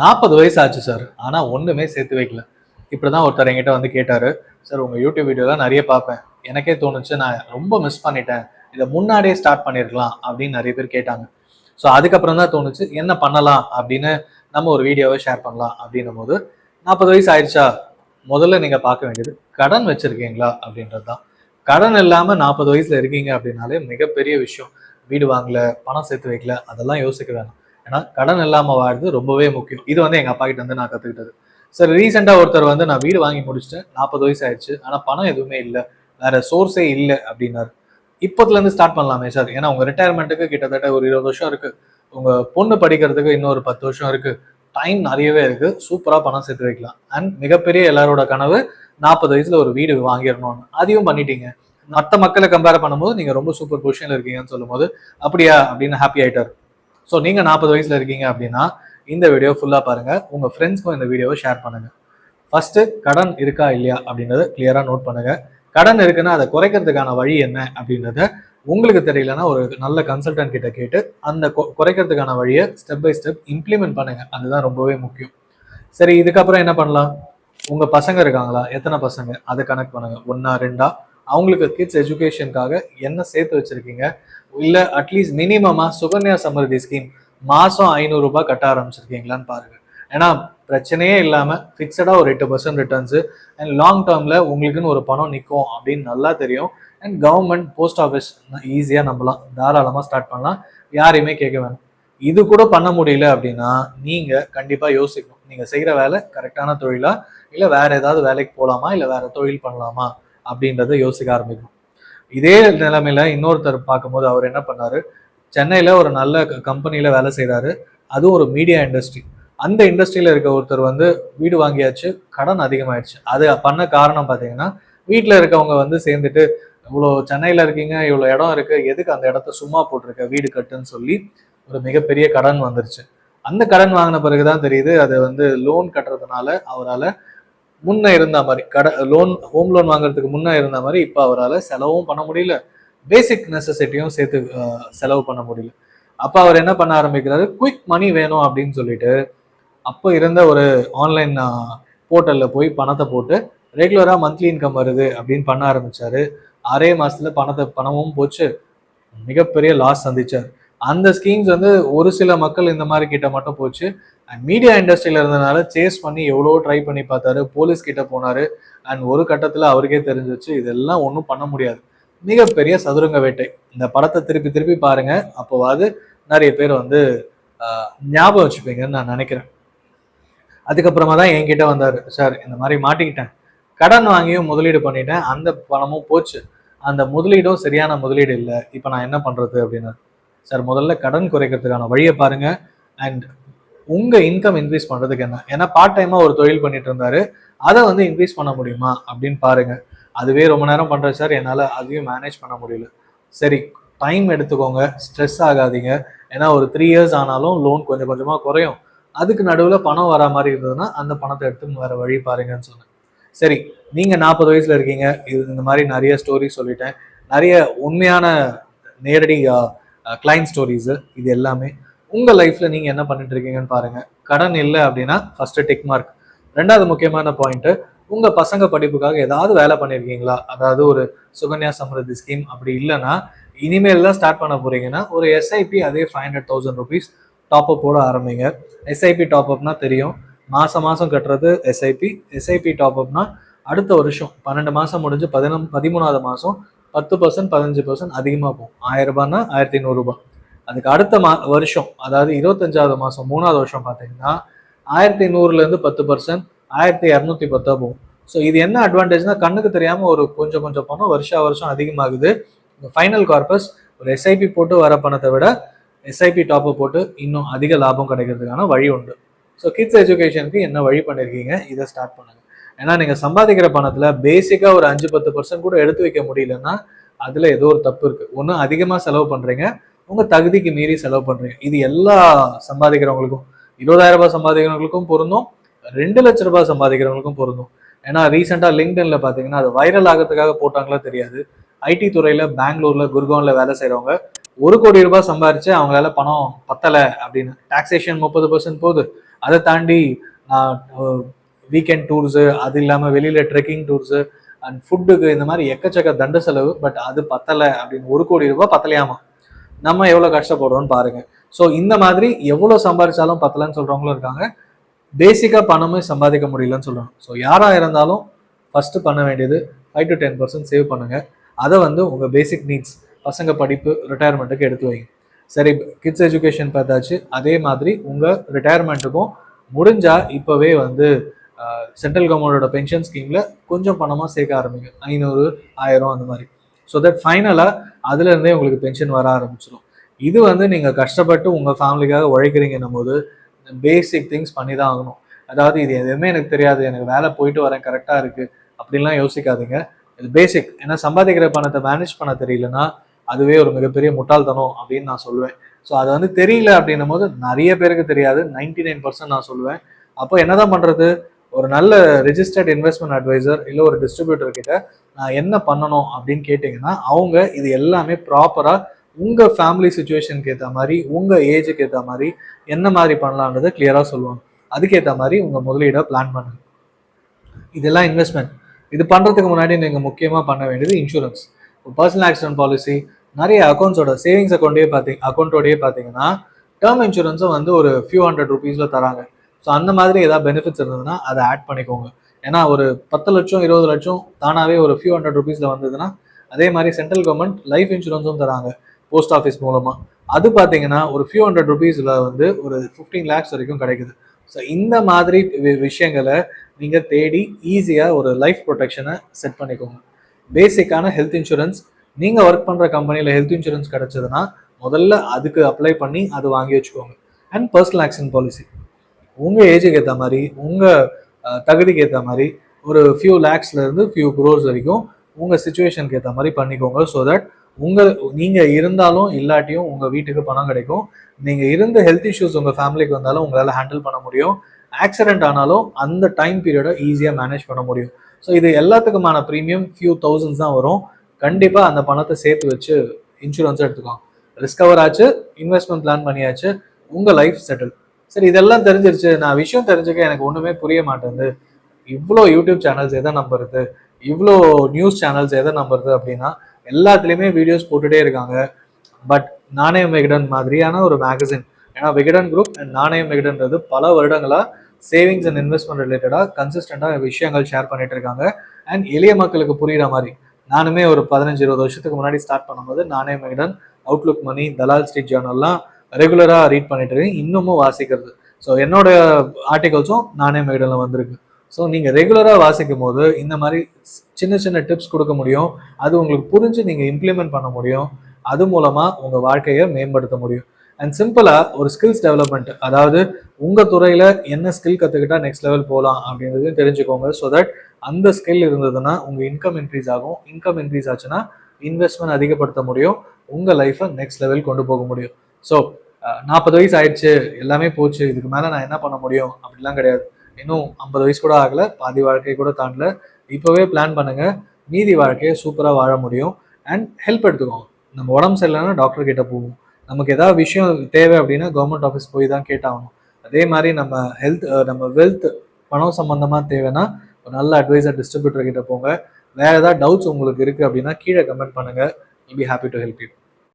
நாற்பது வயசு ஆச்சு சார் ஆனால் ஒன்றுமே சேர்த்து வைக்கல. இப்படிதான் ஒருத்தர் என்கிட்ட வந்து கேட்டாரு. சார் உங்கள் யூடியூப் வீடியோலாம் நிறைய பார்ப்பேன். எனக்கே தோணுச்சு நான் ரொம்ப மிஸ் பண்ணிட்டேன். இதை முன்னாடியே ஸ்டார்ட் பண்ணியிருக்கலாம் அப்படின்னு நிறைய பேர் கேட்டாங்க. ஸோ அதுக்கப்புறம் தான் தோணுச்சு என்ன பண்ணலாம் அப்படின்னு நம்ம ஒரு வீடியோவை ஷேர் பண்ணலாம் அப்படின்னும் போது நாற்பது வயசு ஆயிடுச்சா முதல்ல நீங்கள் பார்க்க வேண்டியது கடன் வச்சுருக்கீங்களா அப்படின்றது தான் கடன் இல்லாமல் நாற்பது வயசில் இருக்கீங்க அப்படின்னாலே மிகப்பெரிய விஷயம். வீடு வாங்கல பணம் சேர்த்து வைக்கல அதெல்லாம் யோசிக்க வேணாம். ஏன்னா கடன் இல்லாமல் வாழ்றது ரொம்பவே முக்கியம். இது வந்து எங்கள் அப்பா கிட்ட வந்து நான் கற்றுக்கிட்டது சார் ரீசெண்டாக ஒருத்தர் வந்து நான் வீடு வாங்கி முடிச்சிட்டேன். நாற்பது வயசு ஆயிடுச்சு. ஆனால் பணம் எதுவுமே இல்லை. வேற சோர்ஸே இல்லை அப்படின்னாரு. இப்போதுலேருந்து ஸ்டார்ட் பண்ணலாமே சார் ஏன்னா உங்கள் ரிட்டையர்மெண்ட்டுக்கு கிட்டத்தட்ட ஒரு இருபது வருஷம் இருக்குது உங்கள் பொண்ணு படிக்கிறதுக்கு இன்னொரு பத்து வருஷம் இருக்கு. டைம் நிறையவே இருக்குது சூப்பராக பணம் சேர்த்து வைக்கலாம். அண்ட் மிகப்பெரிய எல்லாரோட கனவு நாற்பது வயசில் ஒரு வீடு வாங்கிடணும்னு. அதையும் பண்ணிட்டீங்க. மற்ற மக்களை கம்பேர் பண்ணும்போது நீங்கள் ரொம்ப சூப்பர் பொசிஷனில் இருக்கீங்கன்னு சொல்லும்போது அப்படியா? அப்படின்னு ஹாப்பி ஆகிட்டார் ஸோ நீங்கள் நாற்பது வயசில் இருக்கீங்க அப்படின்னா இந்த வீடியோ ஃபுல்லாக பாருங்கள் உங்கள் ஃப்ரெண்ட்ஸ்க்கும் இந்த வீடியோவை ஷேர் பண்ணுங்கள் ஃபஸ்ட்டு கடன் இருக்கா இல்லையா அப்படின்றத கிளியராக நோட் பண்ணுங்கள் கடன் இருக்குன்னா அதை குறைக்கிறதுக்கான வழி என்ன அப்படின்றத உங்களுக்கு தெரியலன்னா ஒரு நல்ல கன்சல்டன்ட் கிட்ட கேட்டு அந்த கொ- குறைக்கிறதுக்கான வழியை ஸ்டெப் பை ஸ்டெப் இம்ப்ளிமெண்ட் பண்ணுங்க. அதுதான் ரொம்பவே முக்கியம். சரி இதுக்கப்புறம் என்ன பண்ணலாம்? உங்க பசங்க இருக்காங்களா? எத்தனை பசங்க? அதை கனெக்ட் பண்ணுங்க. ஒன்னா ரெண்டா? அவங்களுக்கு கிட்ஸ் எஜுகேஷனுக்காக என்ன சேர்த்து வச்சுருக்கீங்க? இல்லை அட்லீஸ்ட் மினிமமாக சுகன்யா சமருதி ஸ்கீம் மாதம் ஐநூறுரூபா கட்ட ஆரம்பிச்சிருக்கீங்களான்னு பாருங்கள் ஏன்னா பிரச்சனையே இல்லாமல் ஃபிக்ஸடாக ஒரு எட்டு பர்சன்ட் ரிட்டர்ன்ஸு அண்ட் லாங் டேர்மில் உங்களுக்குன்னு ஒரு பணம் நிற்கும் அப்படின்னு நல்லா தெரியும். அண்ட் கவர்மெண்ட் போஸ்ட் ஆஃபீஸ் ஈஸியாக நம்பலாம். தாராளமாக ஸ்டார்ட் பண்ணலாம். யாரையுமே கேட்க வேணாம். இது கூட பண்ண முடியல அப்படின்னா நீங்கள் கண்டிப்பாக யோசிக்கணும். நீங்கள் செய்கிற வேலை கரெக்டான தொழிலா? இல்லை வேறு ஏதாவது வேலைக்கு போகலாமா இல்லை வேறு தொழில் பண்ணலாமா? அப்படின்றத யோசிக்க ஆரம்பிக்கும் இதே நிலைமையில இன்னொருத்தர் பார்க்கும்போது அவர் என்ன பண்ணாரு? சென்னையில ஒரு நல்ல கம்பெனியில வேலை செய்கிறாரு அதுவும் ஒரு மீடியா இண்டஸ்ட்ரி அந்த இண்டஸ்ட்ரியில இருக்க ஒருத்தர் வந்து வீடு வாங்கியாச்சு கடன் அதிகமாயிடுச்சு. அது பண்ண காரணம் பார்த்தீங்கன்னா வீட்டில் இருக்கவங்க வந்து சேர்ந்துட்டு இவ்வளோ சென்னையில் இருக்கீங்க இவ்வளோ இடம் இருக்கு எதுக்கு அந்த இடத்த சும்மா போட்டிருக்க? வீடு கட்டுன்னு சொல்லி ஒரு மிகப்பெரிய கடன் வந்துருச்சு. அந்த கடன் வாங்கின பிறகுதான் தெரியுது அது வந்து லோன் கட்டுறதுனால அவரால் முன்ன இருந்த மாதிரி கடை லோன் ஹோம் லோன் வாங்குறதுக்கு முன்ன இருந்த மாதிரி இப்போ அவரால் செலவும் பண்ண முடியல. பேசிக் நெசசிட்டியும் சேர்த்து செலவு பண்ண முடியல. அப்போ அவர் என்ன பண்ண ஆரம்பிக்கிறாரு? குயிக் மணி வேணும் அப்படின்னு சொல்லிட்டு அப்போ இருந்த ஒரு ஆன்லைன் போர்ட்டலில் போய் பணத்தை போட்டு ரெகுலராக மந்த்லி இன்கம் வருது அப்படின்னு பண்ண ஆரம்பிச்சாரு. அரே மாதத்தில் பணத்தை பணமும் போச்சு. மிகப்பெரிய லாஸ் சந்திச்சார். அந்த ஸ்கீம்ஸ் வந்து ஒரு சில மக்கள் இந்த மாதிரி கிட்ட மட்டும் போச்சு. அண்ட் மீடியா இண்டஸ்ட்ரியில இருந்தனால சேஸ் பண்ணி எவ்வளோ ட்ரை பண்ணி பார்த்தாரு. போலீஸ் கிட்ட போனாரு. அண்ட் ஒரு கட்டத்துல அவருக்கே தெரிஞ்சிச்சு இதெல்லாம் ஒன்றும் பண்ண முடியாது. மிகப்பெரிய சதுரங்க வேட்டை. இந்த படத்தை திருப்பி திருப்பி பாருங்க. அப்போவாது நிறைய பேர் வந்து ஆஹ், ஞாபகம் வச்சுப்பீங்கன்னு நான் நினைக்கிறேன். அதுக்கப்புறமா தான் என்கிட்ட வந்தாரு. சார் இந்த மாதிரி மாட்டிக்கிட்டேன். கடன் வாங்கியும் முதலீடு பண்ணிட்டேன். அந்த பணமும் போச்சு. அந்த முதலீடும் சரியான முதலீடு இல்லை. இப்போ நான் என்ன பண்றது? அப்படின்னு சார் முதல்ல கடன் குறைக்கிறதுக்கான வழியை பாருங்க. அண்ட் உங்க இன்கம் இன்க்ரீஸ் பண்றதுக்கு என்ன? ஏன்னா பார்ட் டைமா ஒரு தொழில் பண்ணிட்டு இருந்தாரு அதை வந்து இன்க்ரீஸ் பண்ண முடியுமா? அப்படின்னு பாருங்க. அதுவே ரொம்ப நேரம் பண்றேன் சார். என்னால அதையும் மேனேஜ் பண்ண முடியல. சரி டைம் எடுத்துக்கோங்க. ஸ்ட்ரெஸ் ஆகாதீங்க. ஏன்னா ஒரு த்ரீ இயர்ஸ் ஆனாலும் லோன் கொஞ்சம் கொஞ்சமா குறையும். அதுக்கு நடுவில் பணம் வர மாதிரி இருந்ததுன்னா அந்த பணத்தை எடுத்து வேற வழி பாருங்கன்னு சொன்னேன். சரி நீங்க நாற்பது வயசுல இருக்கீங்க. இது இந்த மாதிரி நிறைய ஸ்டோரி சொல்லிட்டேன். நிறைய உண்மையான நேரடி கிளைண்ட் ஸ்டோரிஸு இது எல்லாமே. உங்கள் லைஃப்பில் நீங்கள் என்ன பண்ணிட்டு இருக்கீங்கன்னு பாருங்கள் கடன் இல்லை அப்படின்னா ஃபஸ்ட்டு டிக் மார்க் ரெண்டாவது முக்கியமான பாயிண்ட்டு உங்கள் பசங்க படிப்புக்காக ஏதாவது வேலை பண்ணியிருக்கீங்களா அதாவது ஒரு சுகன்யா சமருத்தி ஸ்கீம் அப்படி இல்லைன்னா இனிமேல் தான் ஸ்டார்ட் பண்ண போகிறீங்கன்னா ஒரு எஸ்ஐபி அதே five hundred thousand rupees top up போட ஆரம்பிங்க. எஸ்ஐபி டாப்அப்னால் தெரியும். மாதம் மாதம் கட்டுறது எஸ்ஐபி எஸ்ஐபி டாப்அப்னால் அடுத்த வருஷம் பன்னெண்டு மாதம் முடிஞ்சு பதினம் பதிமூணாவது மாதம் பத்து பர்சன்ட் பதினஞ்சு பர்சன்ட் அதிகமாக போகும். ஆயிரம் ரூபாய்னா ஆயிரத்தி நூறுரூபா அதுக்கு அடுத்த மா வருஷம் அதாவது இருபத்தஞ்சாவது மாதம் மூணாவது வருஷம் பார்த்தீங்கன்னா ஆயிரத்தி நூறுலேருந்து பத்து பர்சன்ட் ஆயிரத்தி இரநூத்தி பத்தா போகும். ஸோ இது என்ன அட்வான்டேஜ்னா கண்ணுக்கு தெரியாமல் ஒரு கொஞ்சம் கொஞ்சம் பணம் வருஷா வருஷம் அதிகமாகுது. ஃபைனல் கார்பஸ் ஒரு எஸ்ஐபி போட்டு வர பணத்தை விட எஸ்ஐபி டாப்பை போட்டு இன்னும் அதிக லாபம் கிடைக்கிறதுக்கான வழி உண்டு. ஸோ கிட்ஸ் எஜுகேஷனுக்கு என்ன வழி பண்ணியிருக்கீங்க இதை ஸ்டார்ட் பண்ணுங்க. ஏன்னா நீங்கள் சம்பாதிக்கிற பணத்தில் பேசிக்காக ஒரு அஞ்சு பத்து பர்சன்ட் கூட எடுத்து வைக்க முடியலன்னா அதில் ஏதோ ஒரு தப்பு இருக்குது ஒன்று அதிகமாக செலவு பண்ணுறீங்க உங்கள் தகுதிக்கு மீறி செலவு பண்ணுறீங்க இது எல்லா சம்பாதிக்கிறவங்களுக்கும் இருபதாயிரம் ரூபாய் சம்பாதிக்கிறவங்களுக்கும் பொருந்தும் ரெண்டு லட்ச ரூபாய் சம்பாதிக்கிறவங்களுக்கும் பொருந்தும். ஏன்னா ரீசெண்டாக லிங்க்டனில் பார்த்தீங்கன்னா அது வைரல் ஆகிறதுக்காக போட்டாங்களா தெரியாது. ஐடி துறையில் பெங்களூரில் குர்கான்ல வேலை செய்கிறவங்க ஒரு கோடி ரூபாய் சம்பாரிச்சு அவங்களால பணம் பத்தலை அப்படின்னு. டாக்ஸேஷன் முப்பது பர்சன்ட் போகுது. அதை தாண்டி வீக்கெண்ட் டூர்ஸு அது இல்லாமல் வெளியில் ட்ரெக்கிங் டூர்ஸு அண்ட் ஃபுட்டுக்கு இந்த மாதிரி எக்கச்சக்க தண்ட செலவு பட் அது பத்தலை அப்படின்னு ஒரு கோடி ரூபாய் பத்தலையாமா? நம்ம எவ்வளோ கஷ்டப்படுறோம்னு பாருங்க. ஸோ இந்த மாதிரி எவ்வளோ சம்பாதிச்சாலும் பத்தலைன்னு சொல்கிறவங்களும் இருக்காங்க. பேசிக்காக பணமே சம்பாதிக்க முடியலன்னு சொல்கிறாங்க ஸோ யாராக இருந்தாலும் ஃபஸ்ட்டு பண்ண வேண்டியது five to ten percent save பண்ணுங்கள் அதை வந்து உங்கள் பேசிக் நீட்ஸ் பசங்க படிப்பு ரிட்டையர்மெண்ட்டுக்கு எடுத்து வைங்க. சரி கிட்ஸ் எஜுகேஷன் பார்த்தாச்சு. அதே மாதிரி உங்கள் ரிட்டையர்மெண்ட்டுக்கும் முடிஞ்சால் இப்போவே வந்து சென்ட்ரல் கவர்மெண்டோட பென்ஷன் ஸ்கீமில் கொஞ்சம் பணமாக சேர்க்க ஆரம்பிங்க. ஐநூறு ஆயிரம் அந்த மாதிரி. ஸோ தட் ஃபைனலாக அதுலேருந்தே உங்களுக்கு பென்ஷன் வர ஆரம்பிச்சிடும் இது வந்து நீங்கள் கஷ்டப்பட்டு உங்கள் ஃபேமிலிக்காக உழைக்கிறீங்கன்னும் போது பேசிக் திங்ஸ் பண்ணி தான் ஆகணும். அதாவது இது எதுவுமே எனக்கு தெரியாது எனக்கு வேலை போயிட்டு வரேன் கரெக்டாக இருக்குது அப்படின்லாம் யோசிக்காதீங்க. இது பேசிக் ஏன்னா சம்பாதிக்கிற பணத்தை மேனேஜ் பண்ண தெரியலனா அதுவே ஒரு மிகப்பெரிய முட்டாள்தனம் அப்படின்னு நான் சொல்லுவேன் ஸோ அது வந்து தெரியல அப்படின்னும் போது நிறைய பேருக்கு தெரியாது. நைன்டி நைன் பர்சன்ட் நான் சொல்லுவேன் அப்போ என்னதான் பண்ணுறது ஒரு நல்ல ரிஜிஸ்டர்ட் இன்வெஸ்ட்மெண்ட் அட்வைசர் இல்லை ஒரு டிஸ்ட்ரிபியூட்டர் கிட்ட நான் என்ன பண்ணணும் அப்படின்னு கேட்டிங்கன்னா அவங்க இது எல்லாமே ப்ராப்பராக உங்கள் ஃபேமிலி சுச்சுவேஷனுக்கு ஏற்ற மாதிரி உங்கள் ஏஜுக்கு ஏற்ற மாதிரி என்ன மாதிரி பண்ணலான்றதை கிளியராக சொல்லுவாங்க. அதுக்கேற்ற மாதிரி உங்கள் முதலீடை பிளான் பண்ணுங்க. இதெல்லாம் இன்வெஸ்ட்மெண்ட் இது பண்ணுறதுக்கு முன்னாடி நீங்கள் முக்கியமாக பண்ண வேண்டியது இன்சூரன்ஸ் பர்சனல் ஆக்சிடென்ட் பாலிசி நிறைய அக்கௌண்ட்ஸோட சேவிங்ஸ் அக்கௌண்ட்டே பார்த்தீங்க அக்கௌண்ட்டோடயே பார்த்தீங்கன்னா டேர்ம் இன்சூரன்ஸும் வந்து ஒரு ஃபியூ ஹண்ட்ரட் ருபீஸில் தராங்க. ஸோ அந்த மாதிரி ஏதாவது பெனிஃபிட்ஸ் இருந்ததுன்னா அதை ஆட் பண்ணிக்கோங்க. ஏன்னா ஒரு பத்து லட்சம் இருபது லட்சம் தானாகவே ஒரு ஃபியூ ஹண்ட்ரட் ருபீஸில் வந்ததுன்னா அதே மாதிரி சென்ட்ரல் கவர்மெண்ட் லைஃப் இன்சூரன்ஸும் தராங்க போஸ்ட் ஆஃபீஸ் மூலமாக அது பார்த்தீங்கன்னா ஒரு ஃபியூ ஹண்ட்ரட் ருபீஸில் வந்து ஒரு ஃபிஃப்டீன் லேக்ஸ் வரைக்கும் கிடைக்குது. ஸோ இந்த மாதிரி வி- விஷயங்களை நீங்கள் தேடி ஈஸியாக ஒரு லைஃப் ப்ரொடெக்ஷனை செட் பண்ணிக்கோங்க. பேசிக்கான ஹெல்த் இன்சூரன்ஸ் நீங்கள் ஒர்க் பண்ணுற கம்பெனியில் ஹெல்த் இன்சூரன்ஸ் கிடைச்சதுன்னா முதல்ல அதுக்கு அப்ளை பண்ணி அது வாங்கி வச்சுக்கோங்க. அண்ட் பர்சனல் ஆக்ஷன் பாலிசி உங்கள் ஏஜுக்கு ஏற்ற மாதிரி உங்கள் தகுதிக்கு ஏற்ற மாதிரி ஒரு ஃபியூ லேக்ஸ்லேருந்து ஃபியூ க்ரோர்ஸ் வரைக்கும் உங்கள் சுச்சுவேஷனுக்கு ஏற்ற மாதிரி பண்ணிக்கோங்க ஸோ தட் உங்கள் நீங்கள் இருந்தாலும் இல்லாட்டியும் உங்கள் வீட்டுக்கு பணம் கிடைக்கும். நீங்கள் இருந்த ஹெல்த் இஷ்யூஸ் உங்கள் ஃபேமிலிக்கு வந்தாலும் உங்களால் ஹேண்டில் பண்ண முடியும். ஆக்சிடென்ட் ஆனாலும் அந்த டைம் பீரியடை ஈஸியாக மேனேஜ் பண்ண முடியும். ஸோ இது எல்லாத்துக்குமான ப்ரீமியம் ஃபியூ தௌசண்ட்ஸ் தான் வரும். கண்டிப்பாக அந்த பணத்தை சேர்த்து வச்சு இன்சூரன்ஸ் எடுத்துக்கோங்க ரிஸ்கவர் ஆச்சு இன்வெஸ்ட்மெண்ட் பிளான் பண்ணியாச்சு உங்கள் லைஃப் செட்டில் சரி இதெல்லாம் தெரிஞ்சிருச்சு. நான் விஷயம் தெரிஞ்சுக்க எனக்கு ஒன்றுமே புரிய மாட்டேங்குது. இவ்வளோ யூடியூப் சேனல்ஸ் எதை நம்புறது? இவ்வளோ நியூஸ் சேனல்ஸ் எதை நம்புறது அப்படின்னா எல்லாத்துலேயுமே வீடியோஸ் போட்டுகிட்டே இருக்காங்க. பட் நாணயம் விகடன் மாதிரியான ஒரு மேகசின் ஏன்னா விகடன் குரூப் அண்ட் நாணயம் விகடன்றது பல வருடங்களாக சேவிங்ஸ் அண்ட் இன்வெஸ்ட்மெண்ட் ரிலேட்டடாக கன்சிஸ்டண்டாக விஷயங்கள் ஷேர் பண்ணிட்டு இருக்காங்க. அண்ட் எளிய மக்களுக்கு புரிகிற மாதிரி நானுமே ஒரு பதினஞ்சு இருபது வருஷத்துக்கு முன்னாடி ஸ்டார்ட் பண்ணும்போது Nanayam Vikatan Outlook money Dalal street ஜேர்னல்லாம் ரெகுலராக ரீட் பண்ணிட்டு இருக்கேன் இன்னமும் வாசிக்கிறது. ஸோ என்னோட ஆர்டிகல்ஸும் நானே மேடலில் வந்திருக்கு. ஸோ நீங்கள் ரெகுலராக வாசிக்கும் போது இந்த மாதிரி சின்ன சின்ன டிப்ஸ் கொடுக்க முடியும். அது உங்களுக்கு புரிஞ்சு நீங்கள் இம்ப்ளிமெண்ட் பண்ண முடியும். அது மூலமாக உங்கள் வாழ்க்கையை மேம்படுத்த முடியும். அண்ட் சிம்பிளாக ஒரு ஸ்கில்ஸ் டெவலப்மெண்ட் அதாவது உங்கள் துறையில் என்ன ஸ்கில் கற்றுக்கிட்டா நெக்ஸ்ட் லெவல் போகலாம் அப்படின்றதையும் தெரிஞ்சுக்கோங்க. ஸோ தட் அந்த ஸ்கில் இருந்ததுன்னா உங்கள் இன்கம் இன்க்ரீஸ் ஆகும். இன்கம் இன்க்ரீஸ் ஆச்சுன்னா இன்வெஸ்ட்மெண்ட் அதிகப்படுத்த முடியும். உங்கள் லைஃப்பை நெக்ஸ்ட் லெவல் கொண்டு போக முடியும். ஸோ நாற்பது வயசு ஆயிடுச்சு எல்லாமே போச்சு இதுக்கு மேலே நான் என்ன பண்ண முடியும்? அப்படிலாம் கிடையாது. இன்னும் ஐம்பது வயசு கூட ஆகலை பாதி வாழ்க்கை கூட தாண்டல. இப்போவே பிளான் பண்ணுங்கள் மீதி வாழ்க்கையை சூப்பராக வாழ முடியும். அண்ட் ஹெல்ப் எடுத்துக்கோங்க. நம்ம உடம்பு சரியில்லைன்னா டாக்டர் கிட்ட போவோம். நமக்கு ஏதாவது விஷயம் தேவை அப்படின்னா கவர்மெண்ட் ஆஃபீஸ் போய் தான் கேட்டாகணும். அதே மாதிரி நம்ம ஹெல்த் நம்ம வெல்த் பணம் சம்மந்தமாக தேவைன்னா ஒரு நல்ல அட்வைஸர் டிஸ்ட்ரிபியூட்டர் கிட்ட போங்க. வேறு ஏதாவது டவுட்ஸ் உங்களுக்கு இருக்குது அப்படின்னா கீழே கமெண்ட் பண்ணுங்கள் will be happy to help you